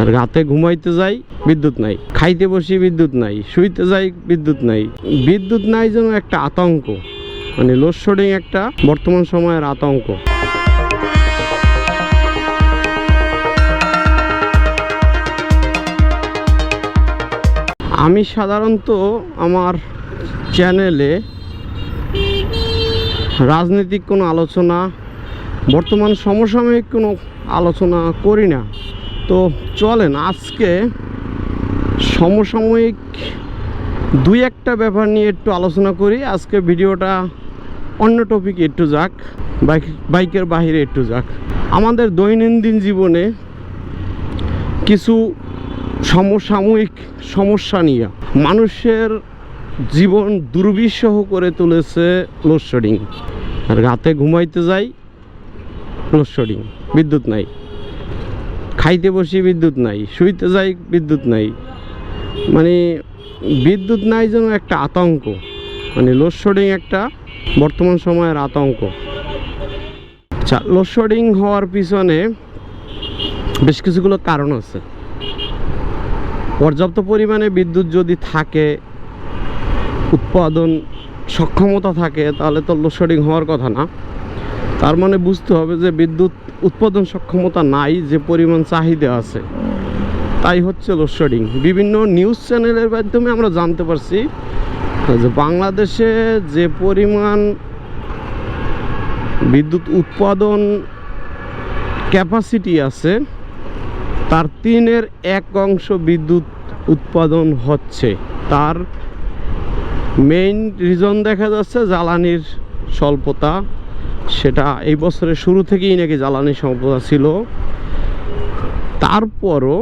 আর রাতে ঘুমাইতে যাই, বিদ্যুৎ নাই। খাইতে বসি, বিদ্যুৎ নাই। শুইতে যাই, বিদ্যুৎ নাই। বিদ্যুৎ নাই যেন একটা আতঙ্ক। মানে লোডশেডিং একটা বর্তমান সময়ের আতঙ্ক। আমি সাধারণত আমার চ্যানেলে রাজনৈতিক কোনো আলোচনা, বর্তমান সমসাময়িক কোনো আলোচনা করি না। তো চলেন, আজকে সমসাময়িক দুই একটা ব্যাপার নিয়ে একটু আলোচনা করি। আজকে ভিডিওটা অন্য টপিকে একটু যাক, বাইক, বাইকের বাহিরে একটু যাক। আমাদের দৈনন্দিন জীবনে কিছু সমসাময়িক সমস্যা নিয়ে মানুষের জীবন দুর্বিষহ করে তুলেছে লোডশেডিং আর রাতে ঘুমাইতে যাই লোডশেডিং বিদ্যুৎ নাই। খাইতে বসি বিদ্যুৎ নাই, শুইতে যাই বিদ্যুৎ নাই। মানে বিদ্যুৎ নাই যেন একটা আতঙ্ক মানে লোডশেডিং একটা বর্তমান সময়ের আতঙ্ক। আচ্ছা লোডশেডিং হওয়ার পিছনে বেশ কিছুগুলো কারণ আছে। পর্যাপ্ত পরিমাণে বিদ্যুৎ যদি থাকে, উৎপাদন সক্ষমতা থাকে, তাহলে তো লোডশেডিং হওয়ার কথা না। তার মানে বুঝতে হবে যে বিদ্যুৎ উৎপাদন সক্ষমতা নাই, যে পরিমাণ চাহিদা আছে। তাই হচ্ছে লোডশেডিং বিভিন্ন নিউজ চ্যানেলের মাধ্যমে আমরা জানতে পারছি যে বাংলাদেশে যে পরিমাণ বিদ্যুৎ উৎপাদন ক্যাপাসিটি আছে, তার তিনের এক অংশ বিদ্যুৎ উৎপাদন হচ্ছে। তার মেইন রিজন দেখা যাচ্ছে জ্বালানির স্বল্পতা। সেটা এই বছরের শুরু থেকেই নাকি জ্বালানির স্বল্পতা ছিল। তারপরও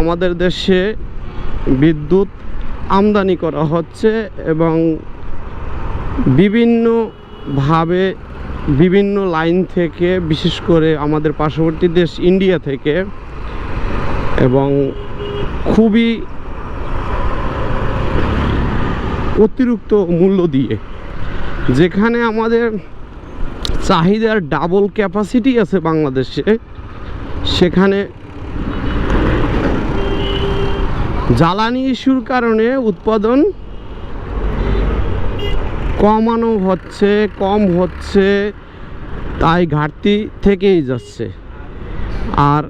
আমাদের দেশে বিদ্যুৎ আমদানি করা হচ্ছে এবং বিভিন্নভাবে বিভিন্ন লাইন থেকে, বিশেষ করে আমাদের পার্শ্ববর্তী দেশ ইন্ডিয়া থেকে এবং খুবই অতিরিক্ত মূল্য দিয়ে যেখানে আমাদের চাহিদার ডাবল ক্যাপাসিটি আছে বাংলাদেশে, সেখানে জ্বালানি ইস্যুর কারণে উৎপাদন কমানো হচ্ছে, কম হচ্ছে, তাই ঘাটতি থেকেই যাচ্ছে। আর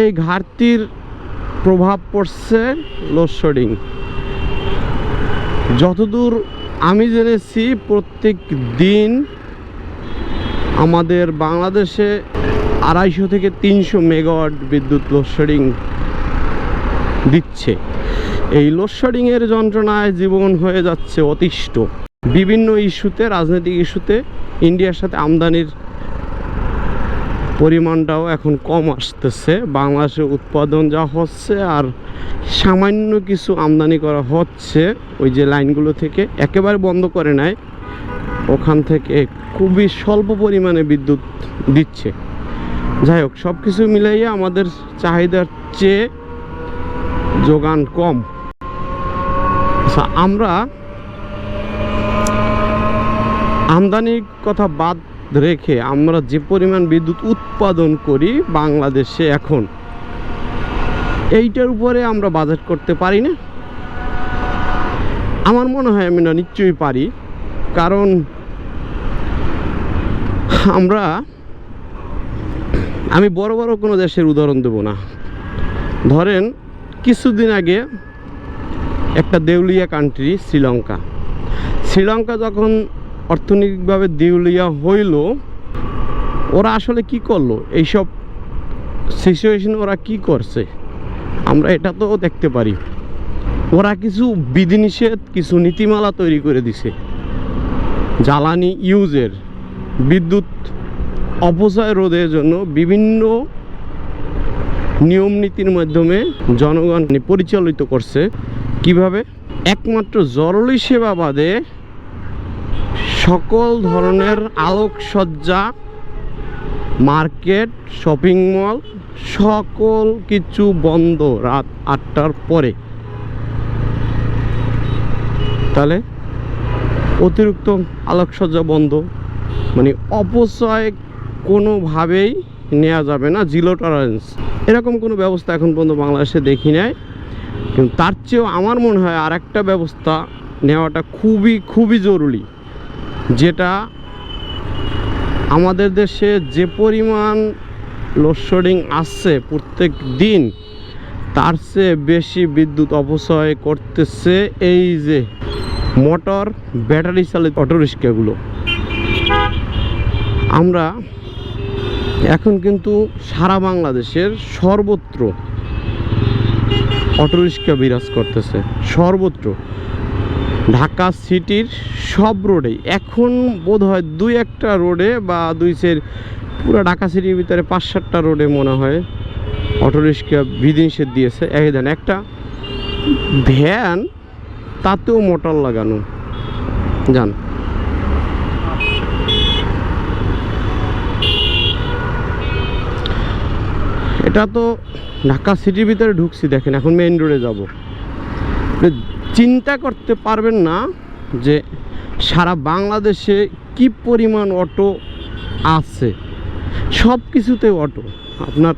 এই ঘাটতির প্রভাব পড়ছে লোডশেডিং। যতদূর আমি জেনেছি প্রত্যেক দিন আমাদের বাংলাদেশে আড়াইশো থেকে তিনশো মেগাওয়াট বিদ্যুৎ লোডশেডিং দিচ্ছে। এই লোডশেডিংয়ের যন্ত্রণায় জীবন হয়ে যাচ্ছে অতিষ্ঠ। বিভিন্ন ইস্যুতে, রাজনৈতিক ইস্যুতে ইন্ডিয়ার সাথে আমদানির পরিমাণটাও এখন কম আসতেছে। বাংলাদেশে উৎপাদন যা হচ্ছে আর সামান্য কিছু আমদানি করা হচ্ছে, ওই যে লাইনগুলো থেকে একেবারে বন্ধ করে নেয় ওখান থেকে খুবই স্বল্প পরিমাণে বিদ্যুৎ দিচ্ছে। যাই হোক সব কিছু মিলাইয়া আমাদের চাহিদার চেয়ে যোগান কম। আচ্ছা আমরা আমদানির কথা বাদ রেখে আমরা যে পরিমাণ বিদ্যুৎ উৎপাদন করি বাংলাদেশে এখন, এইটার উপরে আমরা বাজেট করতে পারি না। আমার মনে হয় আমি না নিশ্চয়ই পারি, কারণ আমরা, আমি বড় বড় কোনো দেশের উদাহরণ দেব না। ধরেন, কিছুদিন আগে একটা দেউলিয়া কান্ট্রি শ্রীলঙ্কা। শ্রীলঙ্কা যখন অর্থনৈতিকভাবে দেউলিয়া হইল, ওরা আসলে কি করল? এইসব সিচুয়েশন ওরা কি করছে? আমরা এটা তো দেখতে পারি। ওরা কিছু বিধিনিষেধ, কিছু নীতিমালা তৈরি করে দিছে। জ্বালানি ইউজের, বিদ্যুৎ অপচয় রোধের জন্য বিভিন্ন নিয়ম নীতির মাধ্যমে জনগণ পরিচালিত করছে। কীভাবে? একমাত্র জরুরি সেবা বাদে সকল ধরনের আলোকসজ্জা, মার্কেট, শপিং মল, সকল কিছু বন্ধ রাত আটটার পরে। তাহলে অতিরিক্ত আলোকসজ্জা বন্ধ মানে অপচয় কোনোভাবেই নেওয়া যাবে না জিরো টলারেন্স এরকম কোনো ব্যবস্থা এখন পর্যন্ত বাংলাদেশে দেখি নাই। কিন্তু তার চেয়েও আমার মনে হয় আর একটা ব্যবস্থা নেওয়াটা খুবই খুবই জরুরি। যেটা আমাদের দেশে যে পরিমাণ লোডশেডিং আসছে প্রত্যেক দিন, তার চেয়ে বেশি বিদ্যুৎ অপচয় করতেছে এই যে মোটর, ব্যাটারি চালিত অটোরিক্সাগুলো আমরা এখন কিন্তু সারা বাংলাদেশের সর্বত্র অটোরিক্সা বিরাজ করতেছে, সর্বত্র। ঢাকা সিটির সব রোডেই। এখন বোধ হয় দুই একটা রোডে বা দুই সের পুরো ঢাকা সিটির ভিতরে পাঁচ সাতটা রোডে মনে হয় অটোরিক্সা বিধিনিষেধ দিয়েছে। এই দেন, একটা ভ্যান, তাতেও মোটর লাগানো। যান। এটা তো ঢাকা সিটির ভিতরে ঢুকছি, দেখেন, এখন মেইন রোডে যাব। চিন্তা করতে পারবেন না যে সারা বাংলাদেশে কি পরিমাণ অটো আছে। সব কিছুতে অটো। আপনার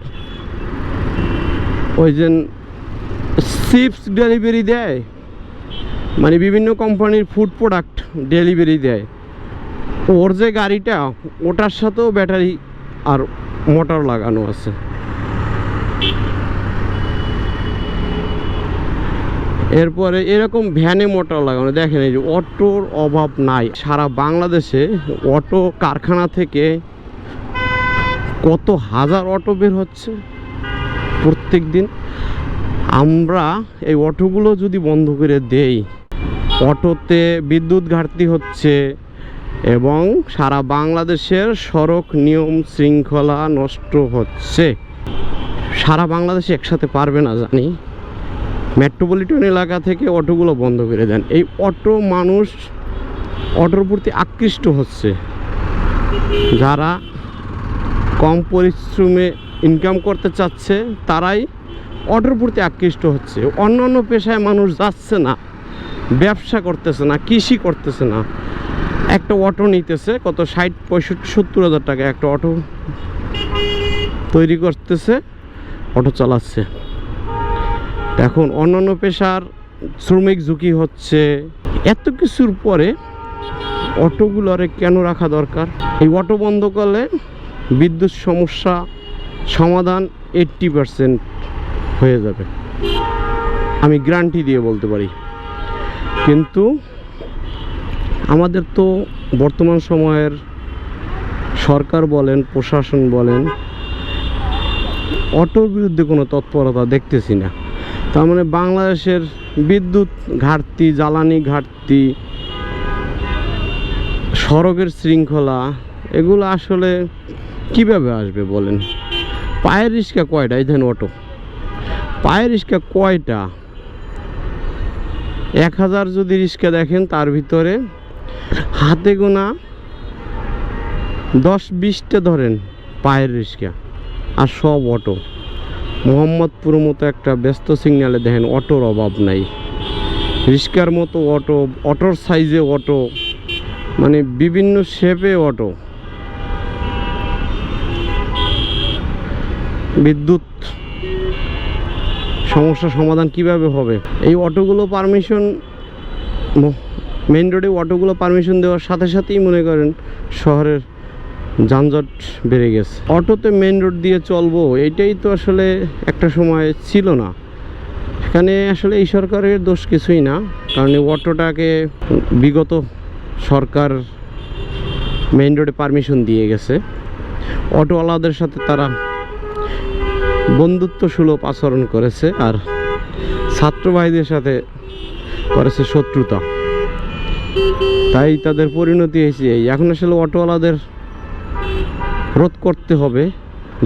ওই যে চিপস ডেলিভারি দেয় মানে বিভিন্ন কোম্পানির ফুড প্রোডাক্ট ডেলিভারি দেয়। ওর যে গাড়িটা, ওটার সাথেও ব্যাটারি আর মোটর লাগানো আছে। এরপরে এরকম ভ্যানে মোটর লাগানো, দেখেন এই যে অটোর অভাব নাই। সারা বাংলাদেশে অটো কারখানা থেকে কত হাজার অটো বের হচ্ছে প্রত্যেক দিন আমরা এই অটোগুলো যদি বন্ধ করে দেই, অটোতে বিদ্যুৎ ঘাটতি হচ্ছে এবং সারা বাংলাদেশের সড়ক নিয়ম শৃঙ্খলা নষ্ট হচ্ছে। সারা বাংলাদেশে একসাথে পারবে না জানি। মেট্রোপলিটন এলাকা থেকে অটোগুলো বন্ধ করে দেন। এই অটো মানুষ অটোর প্রতি আকৃষ্ট হচ্ছে। যারা কম পরিশ্রমে ইনকাম করতে চাচ্ছে, তারাই অটোর প্রতি আকৃষ্ট হচ্ছে। অন্য অন্য পেশায় মানুষ যাচ্ছে না, ব্যবসা করতেছে না, কৃষি করতেছে না। একটা অটো নিতেছে, কত ষাট, পঁয়ষট্টি, সত্তর হাজার টাকা একটা অটো তৈরি করতেছে, অটো চালাচ্ছে। এখন অন্যান্য পেশার শ্রমিক ঝুঁকি হচ্ছে। এত কিছুর পরে অটোগুলোরে কেন রাখা দরকার? এই অটো বন্ধ করলে বিদ্যুৎ সমস্যা সমাধান এইট্টি পারসেন্ট হয়ে যাবে। আমি গ্যারান্টি দিয়ে বলতে পারি। কিন্তু আমাদের তো বর্তমান সময়ের সরকার বলেন, প্রশাসন বলেন, অটোর বিরুদ্ধে কোনো তৎপরতা দেখতেছি না। তার মানে বাংলাদেশের বিদ্যুৎ ঘাটতি, জ্বালানি ঘাটতি, সড়কের শৃঙ্খলা, এগুলো আসলে কীভাবে আসবে বলেন? পায়ের রিক্সা কয়টা? এই অটো। পায়ের রিক্সা কয়টা? এক হাজার যদি রিক্সা দেখেন, তার ভিতরে হাতে গোনা দশ বিশটা ধরেন পায়ের রিক্সা আর সব অটো। মোহাম্মদপুর মতো একটা ব্যস্ত সিগন্যালে দেখেন অটোর অভাব নাই। রিক্সার মতো অটো, অটোর সাইজে অটো মানে বিভিন্ন শেপে অটো। বিদ্যুৎ সমস্যা সমাধান কীভাবে হবে? এই অটোগুলো পারমিশন মেন রোডে অটোগুলো পারমিশন দেওয়ার সাথে সাথেই মনে করেন শহরের যানজট বেড়ে গেছে। অটোতে মেন রোড দিয়ে চলবো, এটাই তো আসলে একটা সময় ছিল না। এখানে আসলে এই সরকারের দোষ কিছুই না, কারণ অটোটাকে বিগত সরকার মেন রোডে পারমিশন দিয়ে গেছে। অটোওয়ালাদের সাথে তারা বন্ধুত্ব সুলভ আচরণ করেছে আর ছাত্র ভাইদের সাথে করেছে শত্রুতা। তাই তাদের পরিণতি হয়েছে এই। এখন আসলে অটোওয়ালাদের রোধ করতে হবে।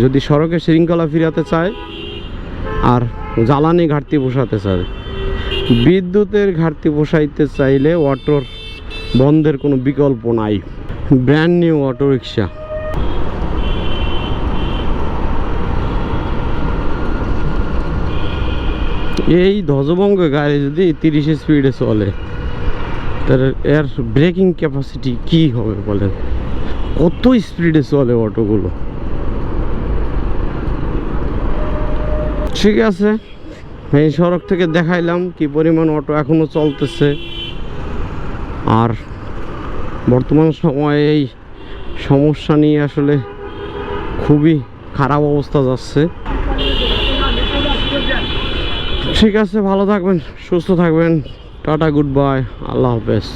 যদি সড়কে শৃঙ্খলা ফিরাতে চায় আর জ্বালানি ঘাটতি পোষাতে চায়। বিদ্যুতের ঘাটতি পোষাইতে চাইলে অটোর বন্ধের কোনো বিকল্প নাই। ব্র্যান্ড নিউ অটো রিক্সা এই ধ্বজভঙ্গ গাড়ি যদি তিরিশে স্পিডে চলে তার এর ব্রেকিং ক্যাপাসিটি কি হবে বলেন? কত স্পিডে চলে অটোগুলো? ঠিক আছে, এই সড়ক থেকে দেখাইলাম কি পরিমাণ অটো এখনও চলতেছে। আর বর্তমান সময়ে এই সমস্যা নিয়ে আসলে খুবই খারাপ অবস্থা যাচ্ছে। ঠিক আছে, ভালো থাকবেন, সুস্থ থাকবেন, টাটা, গুড বাই, আল্লাহ হাফেজ।